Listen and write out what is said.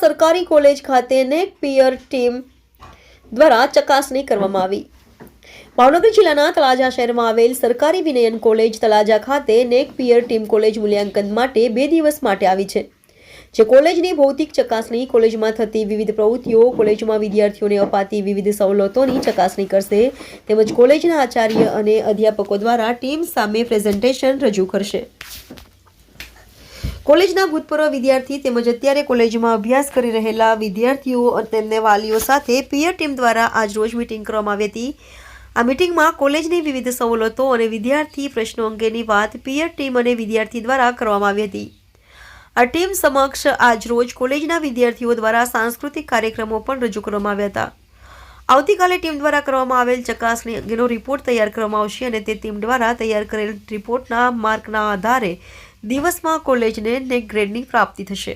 સરકારી કોલેજ ખાતે નેક પિયર ટીમ દ્વારા ચકાસણી કરવામાં આવી. ભાવનગર જિલ્લાના તળાજા શહેરમાં આવેલ સરકારી વિનયન કોલેજ તળાજા ખાતે નેક પિયર ટીમ કોલેજ મૂલ્યાંકન માટે બે દિવસ માટે આવી છે. જે કોલેજની ભૌતિક ચકાસણી, કોલેજમાં થતી વિવિધ પ્રવૃત્તિઓ, કોલેજમાં વિદ્યાર્થીઓને અપાતી વિવિધ સવલતોની ચકાસણી કરશે, તેમજ કોલેજના આચાર્ય અને અધ્યાપકો દ્વારા ટીમ સામે પ્રેઝન્ટેશન રજૂ કરશે. કોલેજના ભૂતપૂર્વ વિદ્યાર્થી તેમજ અત્યારે કોલેજમાં અભ્યાસ કરી રહેલા વિદ્યાર્થીઓ અને તેમને વાલીઓ સાથે પિયર ટીમ દ્વારા આજરોજ મિટિંગ કરવામાં આવી હતી. આ મિટિંગમાં કોલેજની વિવિધ સવલતો અને વિદ્યાર્થી પ્રશ્નો અંગેની વાત પિયર ટીમ અને વિદ્યાર્થી દ્વારા કરવામાં આવી હતી. આ ટીમ સમક્ષ આજરોજ કોલેજના વિદ્યાર્થીઓ દ્વારા સાંસ્કૃતિક કાર્યક્રમો પણ રજૂ કરવામાં આવ્યા હતા. આવતીકાલે ટીમ દ્વારા કરવામાં આવેલ ચકાસણી અંગેનો રિપોર્ટ તૈયાર કરવામાં આવશે અને તે ટીમ દ્વારા તૈયાર કરેલ રિપોર્ટના માર્કના આધારે દિવસમાં કોલેજને નેક ગ્રેડની પ્રાપ્તિ થશે.